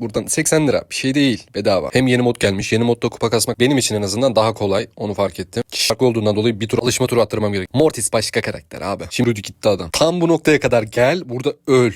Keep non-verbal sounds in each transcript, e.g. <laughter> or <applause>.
Buradan 80 lira bir şey değil bedava. Hem yeni mod gelmiş. Yeni modda kupa kasmak benim için en azından daha kolay. Onu fark ettim. Farklı olduğundan dolayı bir tur alışma turu attırmam gerek. Mortis başka karakter abi. Şimdi Rudy gitti adam. Tam bu noktaya kadar gel burada öl.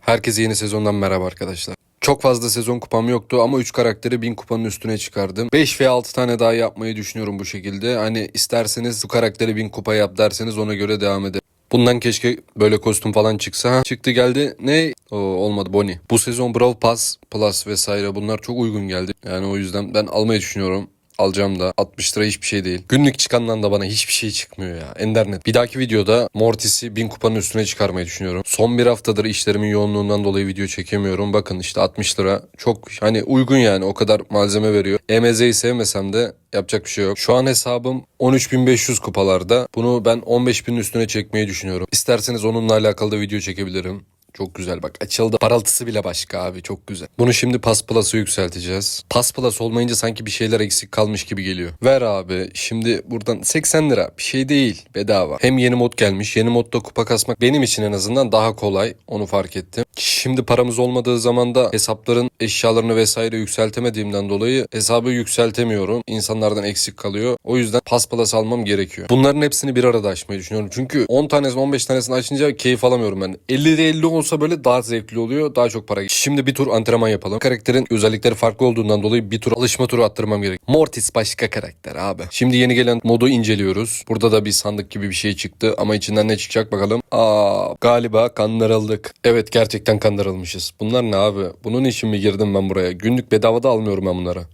Herkese yeni sezondan merhaba arkadaşlar. Çok fazla sezon kupam yoktu ama 3 karakteri 1000 kupanın üstüne çıkardım. 5 veya 6 tane daha yapmayı düşünüyorum bu şekilde. Hani isterseniz bu karakteri 1000 kupa yap derseniz ona göre devam edelim. Bundan keşke böyle kostüm falan çıksa. Ha, çıktı geldi. Ne? O, olmadı Bonnie. Bu sezon Brawl Pass Plus vesaire bunlar çok uygun geldi. Yani o yüzden ben almayı düşünüyorum. Alacağım da 60 lira hiçbir şey değil. Günlük çıkandan da bana hiçbir şey çıkmıyor ya. Endernet. Bir dahaki videoda Mortis'i 1000 kupanın üstüne çıkarmayı düşünüyorum. Son bir haftadır işlerimin yoğunluğundan dolayı video çekemiyorum. Bakın işte 60 lira. Çok hani uygun yani o kadar malzeme veriyor. EMZ'yi sevmesem de yapacak bir şey yok. Şu an hesabım 13.500 kupalarda. Bunu ben 15.000'in üstüne çekmeyi düşünüyorum. İsterseniz onunla alakalı da video çekebilirim. Çok güzel bak açıldı. Parıltısı bile başka abi çok güzel. Bunu şimdi Pas Plus'ı yükselteceğiz. Pas Plus olmayınca sanki bir şeyler eksik kalmış gibi geliyor. Ver abi şimdi buradan 80 lira bir şey değil bedava. Hem yeni mod gelmiş. Yeni modda kupa kasmak benim için en azından daha kolay. Onu fark ettim. Şimdi paramız olmadığı zaman da hesapların eşyalarını vesaire yükseltemediğimden dolayı hesabı yükseltemiyorum. İnsanlardan eksik kalıyor. O yüzden Pas Plus almam gerekiyor. Bunların hepsini bir arada açmayı düşünüyorum. Çünkü 10 tanesini 15 tanesini açınca keyif alamıyorum ben. 50'de 50 olsa böyle daha zevkli oluyor. Daha çok para. Şimdi bir tur antrenman yapalım. Karakterin özellikleri farklı olduğundan dolayı bir tur alışma turu attırmam gerek. Mortis başka karakter abi. Şimdi yeni gelen modu inceliyoruz. Burada da bir sandık gibi bir şey çıktı ama içinden ne çıkacak bakalım. Aa galiba kandırıldık. Evet gerçekten kandırılmışız. Bunlar ne abi? Bunun için mi girdim ben buraya? Günlük bedavada almıyorum ben bunları.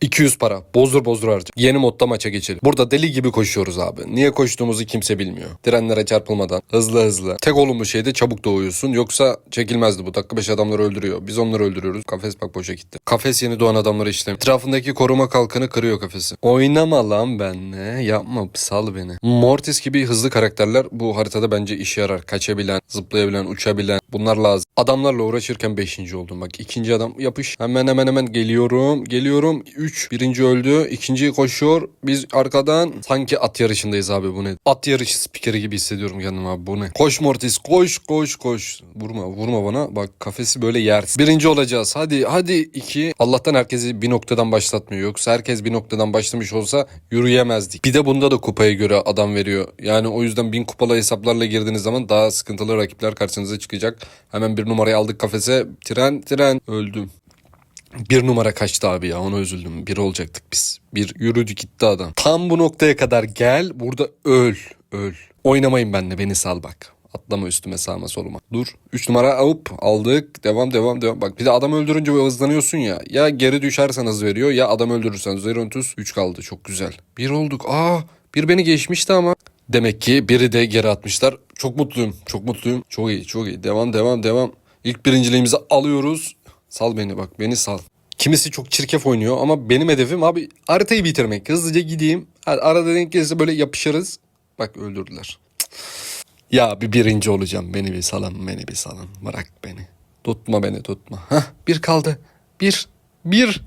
200 para. Bozdur bozdur harca. Yeni modda maça geçelim. Burada deli gibi koşuyoruz abi. Niye koştuğumuzu kimse bilmiyor. Trenlere çarpılmadan hızlı hızlı. Tek olumlu şey de çabuk doğuyorsun. Yoksa çekilmezdi bu. Dakika 5 adamları öldürüyor. Biz onları öldürüyoruz. Kafes bak boşa gitti. Kafes yeni doğan adamları işlem. Etrafındaki koruma kalkanı kırıyor kafesi. Oynama lan benle. Yapma sal beni. Mortis gibi hızlı karakterler bu haritada bence işe yarar. Kaçabilen, zıplayabilen, uçabilen. Bunlar lazım. Adamlarla uğraşırken 5. oldum. Bak ikinci adam yapış. Hemen hemen hemen geliyorum. Geliyorum. 3. Birinci öldü. ikinci koşuyor. Biz arkadan sanki at yarışındayız abi bu ne? At yarışı spikeri gibi hissediyorum kendimi abi bu ne? Koş Mortis koş koş koş. Vurma vurma bana. Bak kafesi böyle yer. Birinci olacağız. Hadi hadi iki. Allah'tan herkesi bir noktadan başlatmıyor. Yoksa herkes bir noktadan başlamış olsa yürüyemezdik. Bir de bunda da kupaya göre adam veriyor. Yani o yüzden bin kupalı hesaplarla girdiğiniz zaman daha sıkıntılı rakipler karşınıza çıkacak. Hemen bir numarayı aldık kafese. Tren tren öldüm. Bir numara kaçtı abi ya ona üzüldüm. Bir olacaktık biz. Bir yürüdü gitti adam. Tam bu noktaya kadar gel burada öl öl. Oynamayın benimle beni sal bak. Atlama üstüme sağıma soluma. Dur. 3 numara alıp aldık. Devam devam devam. Bak bir de adam öldürünce hızlanıyorsun ya. Ya geri düşersen hız veriyor ya adam öldürürsen. Zerontus 3 kaldı. Çok güzel. Bir olduk. Aa bir beni geçmişti ama. Demek ki biri de geri atmışlar. Çok mutluyum. Çok mutluyum. Çok iyi çok iyi. Devam devam devam. İlk birinciliğimizi alıyoruz. Sal beni bak beni sal. Kimisi çok çirkef oynuyor ama benim hedefim abi haritayı bitirmek. Hızlıca gideyim. Ar- Arada denk gelirse böyle yapışırız. Bak öldürdüler. Ya bir birinci olacağım. Beni bir salın, beni bir salın. Bırak beni. Tutma beni tutma. Hah bir kaldı. Bir. Bir.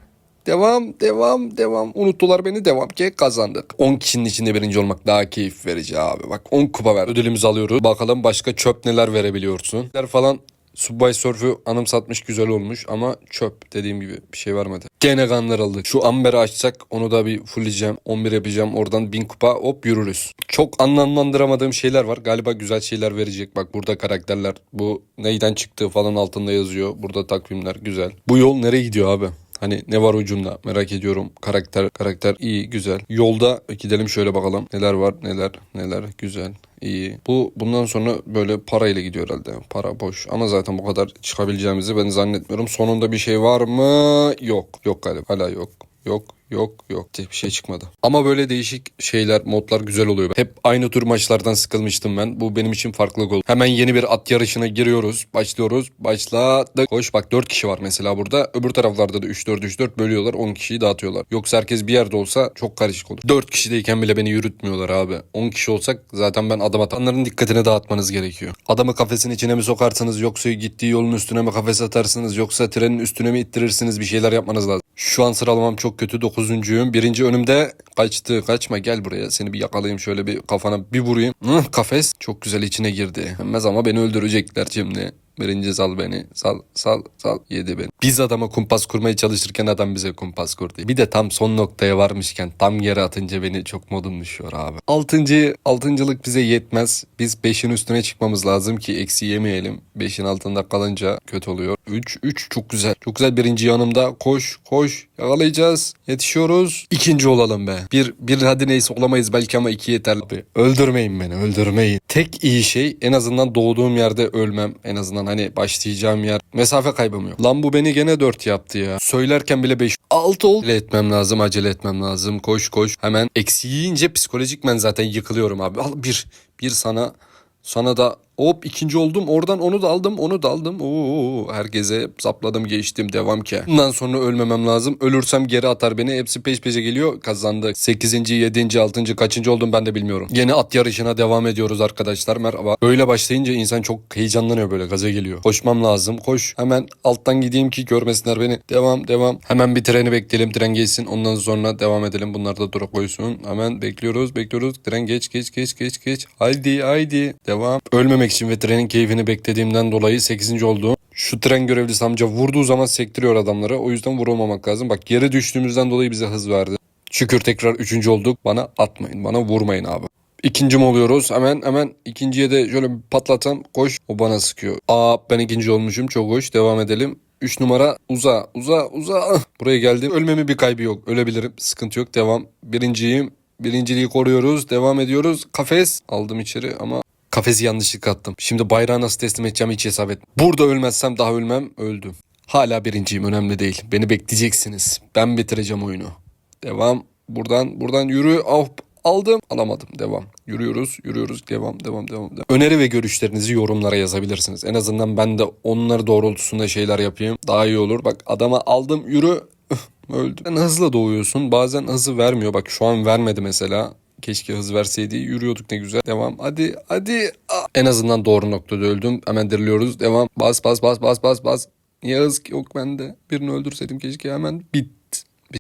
Devam, devam, devam. Unuttular beni, devam ki kazandık. 10 kişinin içinde birinci olmak daha keyif verici abi. Bak 10 kupa ver. Ödülümüzü alıyoruz. Bakalım başka çöp neler verebiliyorsun. Falan Subway Surf'ü anımsatmış güzel olmuş ama çöp dediğim gibi bir şey vermedi. Gene kandırıldık. Şu Amber'i açsak onu da bir fullleyeceğim. 11 yapacağım oradan 1000 kupa hop yürürüz. Çok anlamlandıramadığım şeyler var. Galiba güzel şeyler verecek. Bak burada karakterler bu neyden çıktığı falan altında yazıyor. Burada takvimler güzel. Bu yol nereye gidiyor abi? Hani ne var ucunda merak ediyorum. Karakter karakter iyi güzel. Yolda gidelim şöyle bakalım. Neler var neler neler güzel iyi. Bu bundan sonra böyle parayla gidiyor herhalde. Para boş. Ama zaten bu kadar çıkabileceğimizi ben zannetmiyorum. Sonunda bir şey var mı? Yok. Yok galiba. Hala yok. Yok. Yok yok bir şey çıkmadı. Ama böyle değişik şeyler modlar güzel oluyor. Hep aynı tür maçlardan sıkılmıştım ben. Bu benim için farklılık oldu. Hemen yeni bir at yarışına giriyoruz. Başlıyoruz. Başladık. Hoş bak 4 kişi var mesela burada. Öbür taraflarda da 3-4-3-4 bölüyorlar. 10 kişiyi dağıtıyorlar. Yoksa herkes bir yerde olsa çok karışık olur. 4 kişideyken bile beni yürütmüyorlar abi. 10 kişi olsak zaten ben adam atanların dikkatini dağıtmanız gerekiyor. Adamı kafesin içine mi sokarsınız yoksa gittiği yolun üstüne mi kafes atarsınız yoksa trenin üstüne mi ittirirsiniz bir şeyler yapmanız lazım. Şu an sıralamam çok kötü. 9.'yum. Birinci önümde kaçtı. Kaçma gel buraya. Seni bir yakalayayım şöyle bir kafana bir vurayım. Hı, kafes çok güzel içine girdi. Hemmez ama beni öldürecekler şimdi. Birinci sal beni. Sal sal sal. Yedi beni. Biz adama kumpas kurmaya çalışırken adam bize kumpas kurdu. Bir de tam son noktaya varmışken tam yere atınca beni çok modum düşüyor abi. Altıncı, altıncılık bize yetmez. Biz beşin üstüne çıkmamız lazım ki eksi yemeyelim. Beşin altında kalınca kötü oluyor. Üç, üç çok güzel. Çok güzel birinci yanımda. Koş, koş. Yakalayacağız. Yetişiyoruz. İkinci olalım be. Bir, bir hadi neyse olamayız belki ama iki yeter. Abi, öldürmeyin beni, öldürmeyin. Tek iyi şey en azından doğduğum yerde ölmem. En azından hani başlayacağım yer. Mesafe kaybım yok. Lan bu beni gene dört yaptı ya. Söylerken bile beş. Altı ol. Acele etmem lazım, acele etmem lazım. Koş koş. Hemen eksi yiyince psikolojikmen zaten yıkılıyorum abi. Al bir. Bir sana. Sana da hop ikinci oldum. Oradan onu da aldım. Onu da aldım. Oo, herkese zapladım geçtim. Devam ki. Bundan sonra ölmemem lazım. Ölürsem geri atar beni. Hepsi peş peşe geliyor. Kazandık. 8. 7. 6. kaçıncı oldum ben de bilmiyorum. Yine at yarışına devam ediyoruz arkadaşlar. Merhaba. Böyle başlayınca insan çok heyecanlanıyor böyle. Gaza geliyor. Koşmam lazım. Koş. Hemen alttan gideyim ki görmesinler beni. Devam devam. Hemen bir treni bekleyelim. Tren geçsin. Ondan sonra devam edelim. Bunlar da dura koysun. Hemen bekliyoruz. Bekliyoruz. Tren geç geç geç geç geç. Haydi haydi. Devam. Ölmemek için ve trenin keyfini beklediğimden dolayı 8. oldum. Şu tren görevlisi amca vurduğu zaman sektiriyor adamları. O yüzden vurulmamak lazım. Bak yere düştüğümüzden dolayı bize hız verdi. Şükür tekrar üçüncü olduk. Bana atmayın. Bana vurmayın abi. İkinci mi oluyoruz? Hemen hemen ikinciye de şöyle bir patlatam. Koş. O bana sıkıyor. Aa ben ikinci olmuşum. Çok hoş. Devam edelim. 3 numara uza uza uza. <laughs> Buraya geldim. Ölmemin bir kaybı yok. Ölebilirim. Sıkıntı yok. Devam. Birinciyim. Birinciliği koruyoruz. Devam ediyoruz. Kafes. Aldım içeri ama kafesi yanlışlıkla attım. Şimdi bayrağı nasıl teslim edeceğim hiç hesap et. Burada ölmezsem daha ölmem. Öldüm. Hala birinciyim. Önemli değil. Beni bekleyeceksiniz. Ben bitireceğim oyunu. Devam. Buradan buradan yürü. Ah, aldım. Alamadım. Devam. Yürüyoruz. Yürüyoruz. Devam. Devam. Devam. devam. Öneri ve görüşlerinizi yorumlara yazabilirsiniz. En azından ben de onları doğrultusunda şeyler yapayım. Daha iyi olur. Bak adama aldım. Yürü. Öldü. Sen hızla doğuyorsun. Bazen hızı vermiyor. Bak şu an vermedi mesela. Keşke hız verseydi. Yürüyorduk ne güzel. Devam. Hadi. Hadi. Ah. En azından doğru noktada öldüm. Hemen diriliyoruz. Devam. Bas bas bas bas bas bas. Niye hız yok bende? Birini öldürseydim keşke hemen. Bit.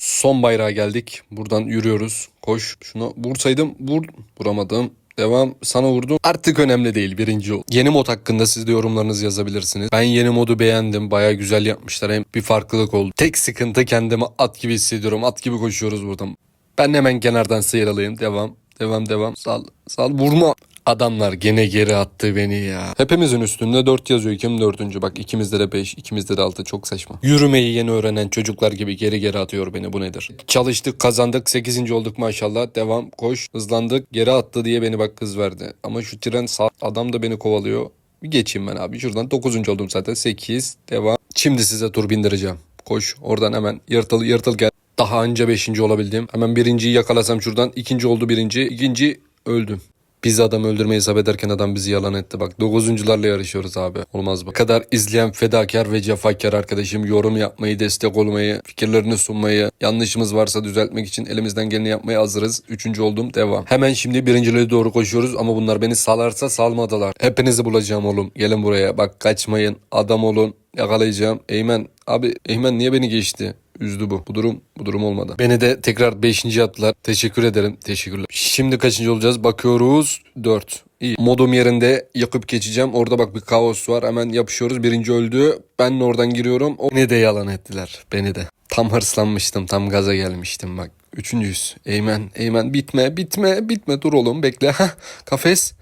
Son bayrağa geldik. Buradan yürüyoruz. Koş. Şunu vursaydım. Vur. Vuramadım. Devam. Sana vurdum. Artık önemli değil. Birinci ol. Yeni mod hakkında siz de yorumlarınızı yazabilirsiniz. Ben yeni modu beğendim. Baya güzel yapmışlar. Hem bir farklılık oldu. Tek sıkıntı kendimi at gibi hissediyorum. At gibi koşuyoruz buradan. Ben hemen kenardan sıyrılayım. Devam. Devam devam. Sal. Sal. Vurma. Adamlar gene geri attı beni ya. Hepimizin üstünde 4 yazıyor. Kim dördüncü? Bak ikimizde de 5, ikimizde de 6. Çok saçma. Yürümeyi yeni öğrenen çocuklar gibi geri geri atıyor beni. Bu nedir? Çalıştık, kazandık. 8. olduk maşallah. Devam, koş. Hızlandık. Geri attı diye beni bak kız verdi. Ama şu tren sağ... Adam da beni kovalıyor. Bir geçeyim ben abi. Şuradan 9. oldum zaten. 8. Devam. Şimdi size tur bindireceğim. Koş. Oradan hemen yırtıl yırtıl gel. Daha anca 5. olabildim. Hemen birinciyi yakalasam şuradan. ikinci oldu birinci. İkinci öldüm. Biz adam öldürmeyi hesap ederken adam bizi yalan etti. Bak dokuzuncularla yarışıyoruz abi. Olmaz. Bu kadar izleyen fedakar ve cefakar arkadaşım yorum yapmayı, destek olmayı, fikirlerini sunmayı, yanlışımız varsa düzeltmek için elimizden geleni yapmaya hazırız. Üçüncü oldum. Devam. Hemen şimdi birinciliğe doğru koşuyoruz ama bunlar beni salarsa salmadılar. Hepinizi bulacağım oğlum. Gelin buraya. Bak kaçmayın. Adam olun. Yakalayacağım. Eymen. Abi Eymen niye beni geçti? Üzdü bu. Bu durum bu durum olmadı. Beni de tekrar 5. yaptılar. Teşekkür ederim. Teşekkürler. Şimdi kaçıncı olacağız? Bakıyoruz. 4. İyi. Modum yerinde yakıp geçeceğim. Orada bak bir kaos var. Hemen yapışıyoruz. Birinci öldü. Ben de oradan giriyorum. O... Beni de yalan ettiler. Beni de. Tam hırslanmıştım. Tam gaza gelmiştim bak. Üçüncüyüz. Eymen. Eymen bitme bitme bitme. Dur oğlum bekle. Hah kafes.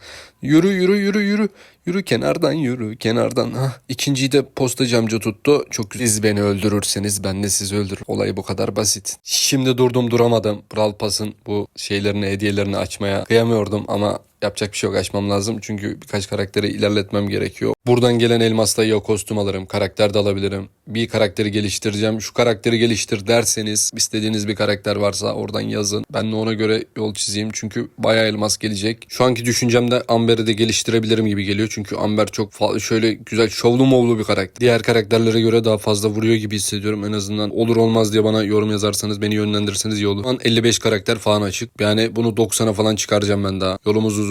Yürü yürü yürü yürü. Yürü kenardan yürü kenardan. Hah. İkinciyi de postacı amca tuttu. Çok güzel. Siz beni öldürürseniz ben de sizi öldürürüm. Olay bu kadar basit. Şimdi durdum duramadım. Brawl Pass'ın bu şeylerini hediyelerini açmaya kıyamıyordum ama yapacak bir şey yok açmam lazım. Çünkü birkaç karakteri ilerletmem gerekiyor. Buradan gelen elmasla ya kostüm alırım, karakter de alabilirim. Bir karakteri geliştireceğim. Şu karakteri geliştir derseniz istediğiniz bir karakter varsa oradan yazın. Ben de ona göre yol çizeyim. Çünkü bayağı elmas gelecek. Şu anki düşüncemde Amber'i de geliştirebilirim gibi geliyor. Çünkü Amber çok şöyle güzel şovlu movlu bir karakter. Diğer karakterlere göre daha fazla vuruyor gibi hissediyorum. En azından olur olmaz diye bana yorum yazarsanız beni yönlendirirseniz iyi olur. Şu an 55 karakter falan açık. Yani bunu 90'a falan çıkaracağım ben daha. Yolumuz uzun.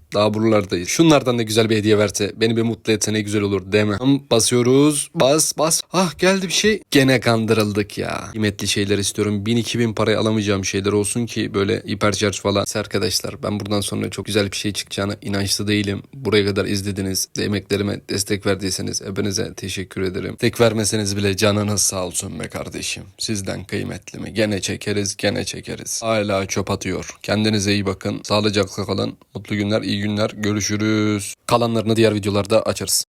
Daha buralardayız. Şunlardan da güzel bir hediye verse. Beni bir mutlu etse ne güzel olur mi? Tam Basıyoruz. Bas bas. Ah geldi bir şey. Gene kandırıldık ya. Kıymetli şeyler istiyorum. 1000-2000 paraya alamayacağım şeyler olsun ki böyle hipercharge falan. Neyse Arkadaşlar ben buradan sonra çok güzel bir şey çıkacağına inançlı değilim. Buraya kadar izlediniz. Emeklerime destek verdiyseniz hepinize teşekkür ederim. Tek vermeseniz bile canınız sağ olsun be kardeşim. Sizden kıymetli mi? Gene çekeriz gene çekeriz. Hala çöp atıyor. Kendinize iyi bakın. Sağlıcakla kalın. Mutlu günler iyi günler. Görüşürüz. Kalanlarını diğer videolarda açarız.